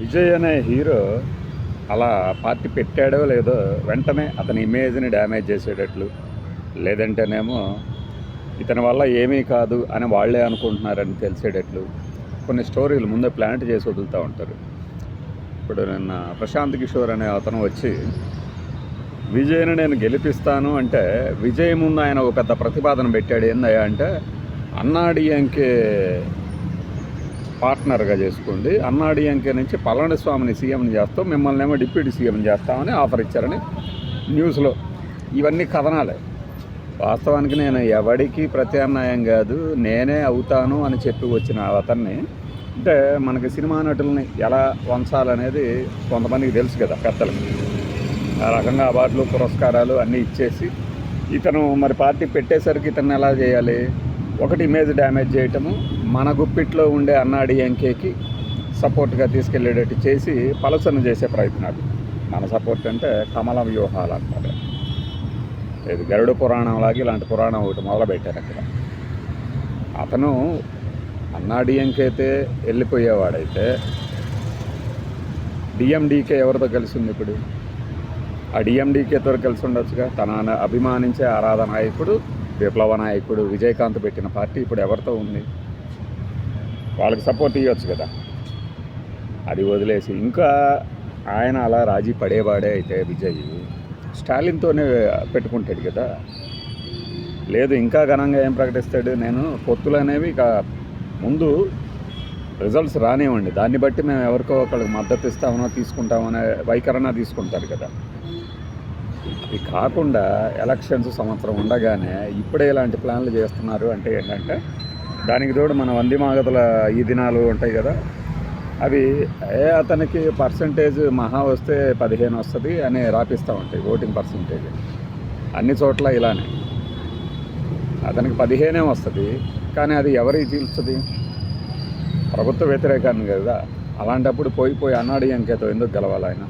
విజయ్ అనే హీరో అలా పార్టీ పెట్టాడో లేదో వెంటనే అతని ఇమేజ్ని డ్యామేజ్ చేసేటట్లు. లేదంటేనేమో ఇతని వల్ల ఏమీ కాదు అని వాళ్ళే అనుకుంటున్నారని తెలిసేటట్లు. కొన్ని స్టోరీలు ముందే ప్లాంట్ చేసి వదులుతూ ఉంటారు. ఇప్పుడు నిన్న ప్రశాంత్ కిషోర్ అనే అతను వచ్చి విజయ్ని నేను గెలిపిస్తాను అంటే విజయ్ ముందు ఆయన ఒక పెద్ద ప్రతిపాదన పెట్టాడు. ఏందయ్యా అంటే అన్నాడీఎంకే పార్ట్నర్గా చేసుకోండి. అన్నాడీఎంకే నుంచి పళనిస్వామిని సీఎంని చేస్తాం. మిమ్మల్ని ఏమో డిప్యూటీ సీఎం చేస్తామని ఆఫర్ ఇచ్చారని న్యూస్లో. ఇవన్నీ కథనాలే. వాస్తవానికి నేను ఎవడికి ప్రత్యామ్నాయం కాదు నేనే అవుతాను అని చెప్పి వచ్చిన అతన్ని. అంటే మనకి సినిమా నటుల్ని ఎలా వంచాలనేది కొంతమందికి తెలుసు కదా పెద్దలకి ఆ రకంగా అవార్డులు పురస్కారాలు అన్నీ ఇచ్చేసి ఇతను మరి పార్టీ పెట్టేసరికి ఇతను ఎలా చేయాలి? ఒకటి ఇమేజ్ డ్యామేజ్ చేయటము మన గుప్పిట్లో ఉండే అన్నాడి ఎంకేకి సపోర్ట్గా తీసుకెళ్ళేటట్టు చేసి పలసన చేసే ప్రయత్నాలు మన సపోర్ట్ అంటే కమల వ్యూహాలు అంటారు. ఇది గరుడ పురాణం లాగా ఇలాంటి పురాణం ఒకటి మొదలుపెట్టారు అక్కడ. అతను అన్నాడీఎంకే అయితే వెళ్ళిపోయేవాడైతే డిఎండికే ఎవరితో కలిసి ఉంది ఇప్పుడు? ఆ డిఎండికేతో కలిసి ఉండొచ్చుగా? తన అభిమానించే ఆరాధ నాయకుడు విప్లవ నాయకుడు విజయకాంత్ పెట్టిన పార్టీ ఇప్పుడు ఎవరితో ఉంది? వాళ్ళకి సపోర్ట్ ఇవ్వచ్చు కదా. అది వదిలేసి ఇంకా ఆయన అలా రాజీ పడేవాడే అయితే విజయ్ స్టాలిన్తోనే పెట్టుకుంటాడు కదా. లేదు ఇంకా ఘనంగా ఏం ప్రకటిస్తాడు నేను? పొత్తులు అనేవి ఇక ముందు రిజల్ట్స్ రానివ్వండి. దాన్ని బట్టి మేము ఎవరికో ఒకరికి మద్దతు ఇస్తామనో తీసుకుంటామనే వైఖరణ తీసుకుంటారు కదా. ఇది కాకుండా ఎలక్షన్స్ సంవత్సరం ఉండగానే ఇప్పుడే ఇలాంటి ప్లాన్లు చేస్తున్నారు అంటే ఏంటంటే దానికి తోడు మన వందిమాగతుల ఈ దినాలు ఉంటాయి కదా అవి ఏ అతనికి పర్సంటేజ్ మహా వస్తే పదిహేను వస్తుంది అని రాపిస్తూ ఉంటాయి ఓటింగ్ పర్సంటేజ్. అన్ని చోట్ల ఇలానే. అతనికి పదిహేనే వస్తుంది కానీ అది ఎవరికి తీలుస్తుంది ప్రభుత్వ వ్యతిరేకాన్ని కదా. అలాంటప్పుడు పోయి పోయి అన్నాడు ఎంకేతో ఎందుకు గెలవాలి ఆయన?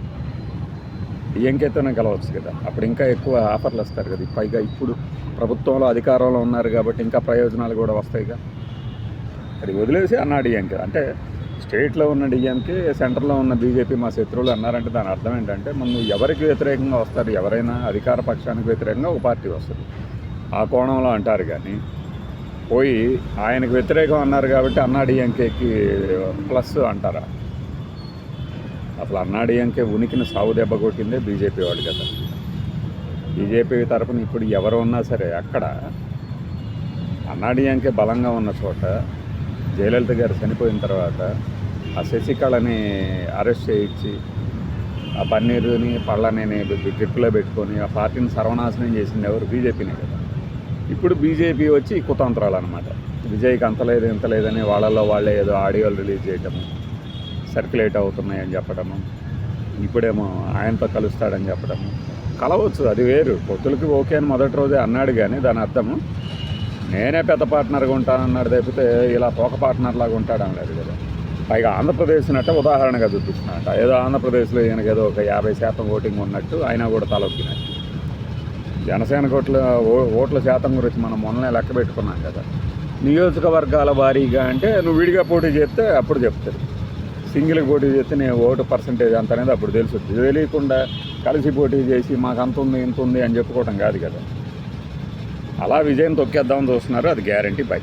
డిఎంకేతోనే కలవచ్చు కదా. అప్పుడు ఇంకా ఎక్కువ ఆఫర్లు వస్తారు కదా. పైగా ఇప్పుడు ప్రభుత్వంలో అధికారంలో ఉన్నారు కాబట్టి ఇంకా ప్రయోజనాలు కూడా వస్తాయిగా అది వదిలేసి అన్నా డిఎంకే అంటే స్టేట్లో ఉన్న డిఎంకే సెంటర్లో ఉన్న బీజేపీ మా శత్రువులు అన్నారంటే దాని అర్థం ఏంటంటే మనం ఎవరికి వ్యతిరేకంగా వస్తారు ఎవరైనా అధికార పక్షానికి వ్యతిరేకంగా ఒక పార్టీ వస్తుంది. ఆ కోణంలో అంటారు కానీ పోయి ఆయనకు వ్యతిరేకం అన్నారు కాబట్టి అన్నా డిఎంకేకి ప్లస్ అంటారా? అసలు అన్నాడీఎంకే ఉనికిని సాగు దెబ్బ కొట్టిందే బీజేపీ వాళ్ళు కదా. బీజేపీ తరఫున ఇప్పుడు ఎవరు ఉన్నా సరే అక్కడ అన్నాడీఎంకే బలంగా ఉన్న చోట జయలలిత గారు చనిపోయిన తర్వాత ఆ శశికళని అరెస్ట్ చేయించి ఆ పన్నీరుని పళ్ళని గ్రిప్పులో పెట్టుకొని ఆ పార్టీని సర్వనాశనం చేసింది ఎవరు? బీజేపీనే కదా. ఇప్పుడు బీజేపీ వచ్చి కుతంత్రాలు అనమాట విజయ్కి అంత లేదు ఇంత లేదని వాళ్ళల్లో వాళ్ళే ఏదో ఆడియోలు రిలీజ్ చేయటము సర్క్యులేట్ అవుతున్నాయని చెప్పడము ఇప్పుడేమో ఆయనతో కలుస్తాడని చెప్పడము. కలవచ్చు అది వేరు. పొత్తులకి ఓకే అని మొదటి రోజే అన్నాడు కానీ దాని అర్థము నేనే పెద్ద పార్ట్నర్గా ఉంటానన్నాడు తప్పితే ఇలా తోక పార్ట్నర్ లాగా ఉంటాడని లేదు కదా. పైగా ఆంధ్రప్రదేశ్ అంటే ఉదాహరణగా చూపిస్తున్నట్ట ఏదో ఆంధ్రప్రదేశ్లో ఈయనకి ఏదో ఒక యాభై శాతం ఓటింగ్ ఉన్నట్టు ఆయన కూడా తలొక్కినట్టు జనసేన కోట్ల ఓ- ఓట్ల శాతం గురించి మనం మొన్ననే లెక్క పెట్టుకున్నాం కదా. నియోజకవర్గాల వారీగా అంటే నువ్వు విడిగా పోటీ చేస్తే అప్పుడు చెప్తారు. సింగిల్ పోటీ చేస్తే నేను ఓటు పర్సంటేజ్ అంత అనేది అప్పుడు తెలుసుద్ది తెలియకుండా కలిసి పోటీ చేసి మాకు అంత ఉంది ఇంత ఉంది అని చెప్పుకోవటం కాదు కదా. అలా విజయం తొక్కేద్దామని చూస్తున్నారు అది గ్యారంటీ బై.